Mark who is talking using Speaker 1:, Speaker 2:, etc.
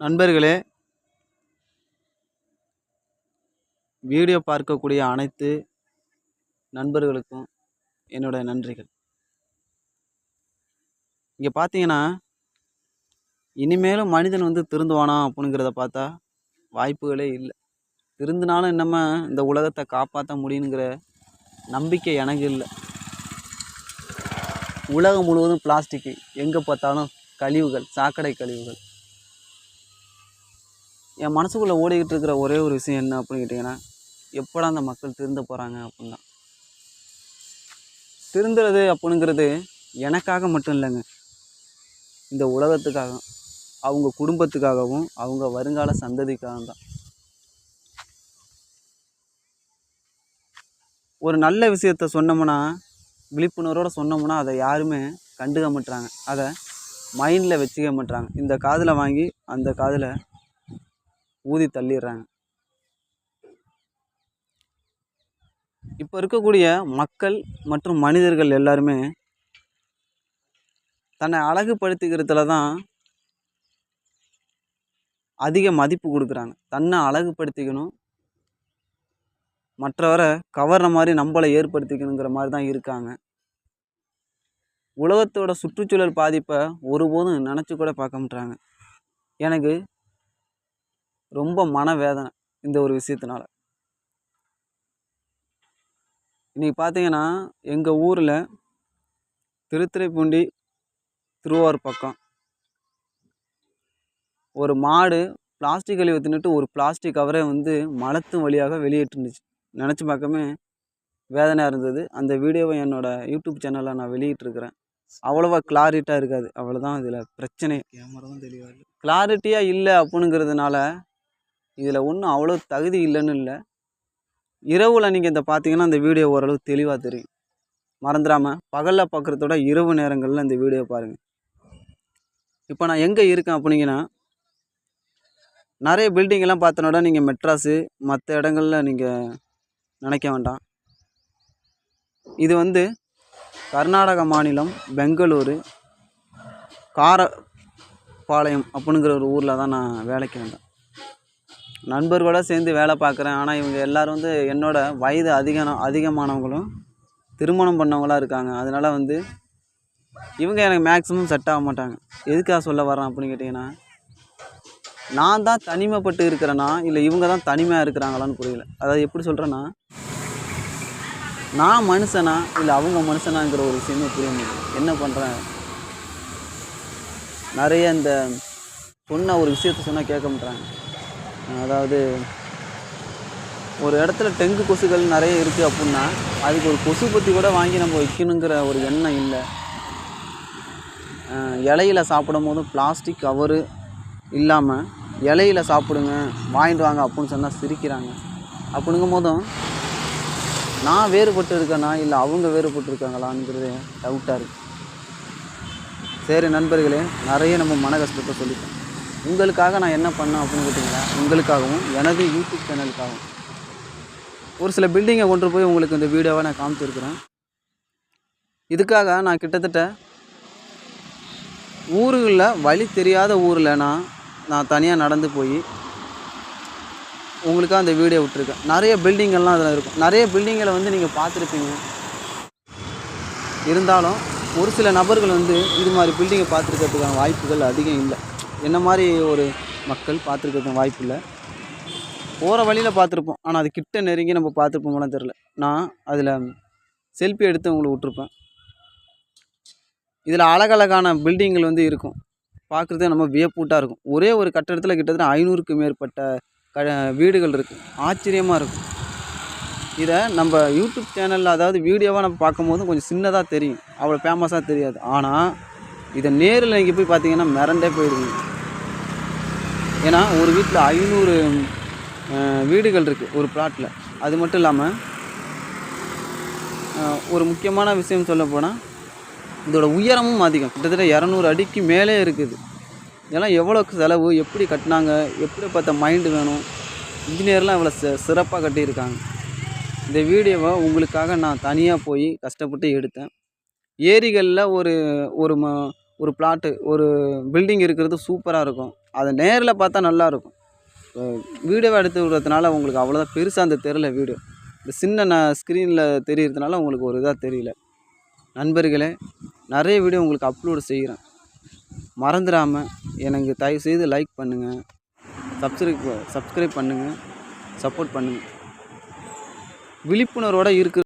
Speaker 1: நண்பர்களே வீடியோ பார்க்கக்கூடிய அனைத்து நண்பர்களுக்கும் என்னோட நன்றிகள். இங்கே பார்த்தீங்கன்னா இனிமேலும் மனிதன் வந்து திருந்துவானா அப்படிங்கிறத பார்த்தா வாய்ப்புகளே இல்லை. திருந்தினாலும் என்னம்மா இந்த உலகத்தை காப்பாற்ற முடியுங்கிற நம்பிக்கை எனக்கு இல்லை. உலகம் முழுவதும் பிளாஸ்டிக்கு எங்கே பார்த்தாலும் கழிவுகள் சாக்கடை கழிவுகள் என் மனசுக்குள்ளே ஓடிக்கிட்டு இருக்கிற ஒரே ஒரு விஷயம் என்ன அப்படின்னு கேட்டிங்கன்னா எப்படா அந்த மக்கள் திருந்த போகிறாங்க அப்படின்னா தான். திருந்துறது அப்படிங்கிறது எனக்காக மட்டும் இல்லைங்க. இந்த உலகத்துக்காக அவங்க குடும்பத்துக்காகவும் அவங்க வருங்கால சந்ததிக்காகவும் தான். ஒரு நல்ல விஷயத்த சொன்னோம்னா விழிப்புணர்வோடு சொன்னோம்னா அதை யாருமே கண்டுக்க மாட்டுறாங்க அதை மைண்டில் வச்சுக்க மாட்டுறாங்க இந்த காதில் வாங்கி அந்த காதில் ஊதி தள்ளிடுறாங்க. இப்போ இருக்கக்கூடிய மக்கள் மற்றும் மனிதர்கள் எல்லாருமே தன்னை அழகுபடுத்திக்கிறதுல தான் அதிக மதிப்பு கொடுக்குறாங்க. தன்னை அழகுபடுத்திக்கணும். மற்றவரை கவர்ற மாதிரி நம்மளை ஏற்படுத்திக்கணுங்கிற மாதிரி தான் இருக்காங்க. உலகத்தோட சுற்றுச்சூழல் பாதிப்பை ஒருபோதும் நினச்சி கூட பார்க்க மாட்றாங்க. எனக்கு ரொம்ப மனவேதனை இந்த ஒரு விஷயத்தினால. இன்றைக்கி பார்த்தீங்கன்னா எங்கள் ஊரில் திருத்துறைப்பூண்டி திருவாரூர் பக்கம் ஒரு மாடு பிளாஸ்டிக் கழிவை தின்னுட்டு ஒரு பிளாஸ்டிக் கவரை வந்து மலத்து வழியாக வெளியிட்டுருந்துச்சு நினச்சி பார்க்கவே வேதனையாக இருந்தது. அந்த வீடியோவை என்னோடய யூடியூப் சேனலில் நான் வெளியிட்டிருக்கிறேன். அவ்வளோவா கிளாரிட்டாக இருக்காது. அவ்வளோதான் இதில் பிரச்சனை
Speaker 2: கேமராவும் தெளிவாக இல்லை.
Speaker 1: கிளாரிட்டியாக இல்லை அப்படிங்கிறதுனால இதில் ஒன்றும் அவ்வளோ தகுதி இல்லைன்னு இல்லை. இரவில் நீங்கள் இந்த பார்த்தீங்கன்னா அந்த வீடியோ ஓரளவு தெளிவாக தெரியும். மறந்துடாமல் பகலில் பார்க்குறதோட இரவு நேரங்களில் இந்த வீடியோ பாருங்கள் இப்போ நான் எங்கே இருக்கேன் அப்படிங்கன்னா நிறைய பில்டிங்கெல்லாம் பார்த்தனோட நீங்கள் மெட்ராஸு மற்ற இடங்களில் நீங்கள் நினைக்க வேண்டாம். இது வந்து கர்நாடக மாநிலம் பெங்களூரு காரப்பாளையம் அப்படிங்கிற ஒரு ஊரில் தான் நான் வேலைக்கு வந்தேன். நண்பர்களோட சேர்ந்து வேலை பார்க்குறேன். ஆனால் இவங்க எல்லாரும் வந்து என்னோட வயது அதிக அதிகமானவங்களும் திருமணம் பண்ணவங்களா இருக்காங்க. அதனால் வந்து இவங்க எனக்கு மேக்ஸிமம் செட் ஆக மாட்டாங்க. எதுக்காக சொல்ல வரேன் அப்படின்னு கேட்டிங்கன்னா நான் தான் தனிமைப்பட்டு இருக்கிறேன்னா இல்லை இவங்க தான் தனிமையாக இருக்கிறாங்களான்னு புரியல. அதாவது எப்படி சொல்கிறேன்னா நான் மனுஷனா இல்லை அவங்க மனுஷனாங்கிற ஒரு விஷயமே புரிய முடியும் என்ன பண்ணுறேன் நிறைய இந்த சொன்ன ஒரு விஷயத்த சொன்னால் கேட்க மாட்றாங்க. அதாவது ஒரு இடத்துல டெங்கு கொசுகள் நிறைய இருக்குது அப்படின்னா அதுக்கு ஒரு கொசு பற்றி கூட வாங்கி நம்ம வைக்கணுங்கிற ஒரு எண்ணம் இல்லை. இலையில சாப்பிடும் போதும் பிளாஸ்டிக் கவரு இல்லாமல் இலையில சாப்பிடுங்க வாங்கிட்டு வாங்க அப்படின்னு சொன்னால் சிரிக்கிறாங்க. அப்படிங்கும் போதும் நான் வேறுபட்டு இருக்கேனா? இல்லை அவங்க வேறுபட்டு இருக்காங்களாங்கிறது டவுட்டாக இருக்குது சரி நண்பர்களே நிறைய நம்ம மன கஷ்டத்தை சொல்லிட்டோம். உங்களுக்காக நான் என்ன பண்ணேன் அப்படின்னு கேட்டிங்கன்னா உங்களுக்காகவும் எனது யூடியூப் சேனலுக்காகவும் ஒரு சில பில்டிங்கை கொண்டு போய் உங்களுக்கு இந்த வீடியோவை நான் காமிச்சிருக்கிறேன். இதுக்காக நான் கிட்டத்தட்ட ஊருகளில் வழி தெரியாத ஊரில் நான் நான் தனியாக நடந்து போய் உங்களுக்காக அந்த வீடியோ விட்டுருக்கேன். நிறைய பில்டிங்கெல்லாம் அதில் இருக்கும். நிறைய பில்டிங்களை வந்து நீங்கள் பார்த்துருப்பீங்க. இருந்தாலும் ஒரு சில நபர்கள் வந்து இது மாதிரி பில்டிங்கை பார்த்துருக்கிறதுக்கான வாய்ப்புகள் அதிகம் இல்லை. என்ன மாதிரி ஒரு மக்கள் பார்த்துருக்க வாய்ப்பு இல்லை. போகிற வழியில் பார்த்துருப்போம். ஆனால் அது கிட்ட நெருங்கி நம்ம பார்த்துருப்போம்லாம் தெரில நான் அதில் செல்ஃபி எடுத்து உங்களுக்கு விட்ருப்பேன் இதில் அழகழகான பில்டிங்கள் வந்து இருக்கும். பார்க்குறதே நம்ம வியப்பூட்டாக இருக்கும். ஒரே ஒரு கட்டடத்தில் கிட்டத்தட்ட ஐநூறுக்கு மேற்பட்ட க வீடுகள் இருக்குது ஆச்சரியமாக இருக்கும். இதை நம்ம யூடியூப் சேனலில் அதாவது வீடியோவாக நம்ம பார்க்கும்போது கொஞ்சம் சின்னதாக தெரியும். அவ்வளோ ஃபேமஸாக தெரியாது. ஆனால் இதை நேரில் நீங்கள் போய் பார்த்தீங்கன்னா மிரண்டே போயிடுங்க. ஏன்னா ஒரு வீட்டில் ஐநூறு வீடுகள் இருக்குது ஒரு பிளாட்டில் அது மட்டும் இல்லாமல் ஒரு முக்கியமான விஷயம் சொல்ல போனால் இதோட உயரமும் அதிகம். கிட்டத்தட்ட இரநூறு அடிக்கு மேலே இருக்குது. இதெல்லாம் எவ்வளோ செலவு எப்படி கட்டினாங்க எப்படி பார்த்த மைண்டு வேணும்? இன்ஜினியர்லாம் இவ்வளோ சி சிறப்பாக கட்டியிருக்காங்க. இந்த வீடியோவை உங்களுக்காக நான் தனியாக போய் கஷ்டப்பட்டு எடுத்தேன். ஏரிகளில் ஒரு ஒரு ம ஒரு பிளாட்டு ஒரு பில்டிங் இருக்கிறது சூப்பராக இருக்கும். அதை நேரில் பார்த்தா நல்லாயிருக்கும் வீடியோ வீடியோவை எடுத்து விடுறதுனால உங்களுக்கு அவ்வளோதான் பெருசாக அந்த தெரில வீடியோ. இந்த சின்ன நான் ஸ்க்ரீனில் தெரியறதுனால உங்களுக்கு ஒரு இதாக தெரியல. நண்பர்களே நிறைய வீடியோ உங்களுக்கு அப்லோடு செய்கிறேன் மறந்துடாமல் எனக்கு தயவு செய்து லைக் பண்ணுங்கள் சப்ஸ்கிரைப் சப்ஸ்கிரைப் பண்ணுங்கள் சப்போர்ட் பண்ணுங்கள் விழிப்புணர்வோடு இருக்கிற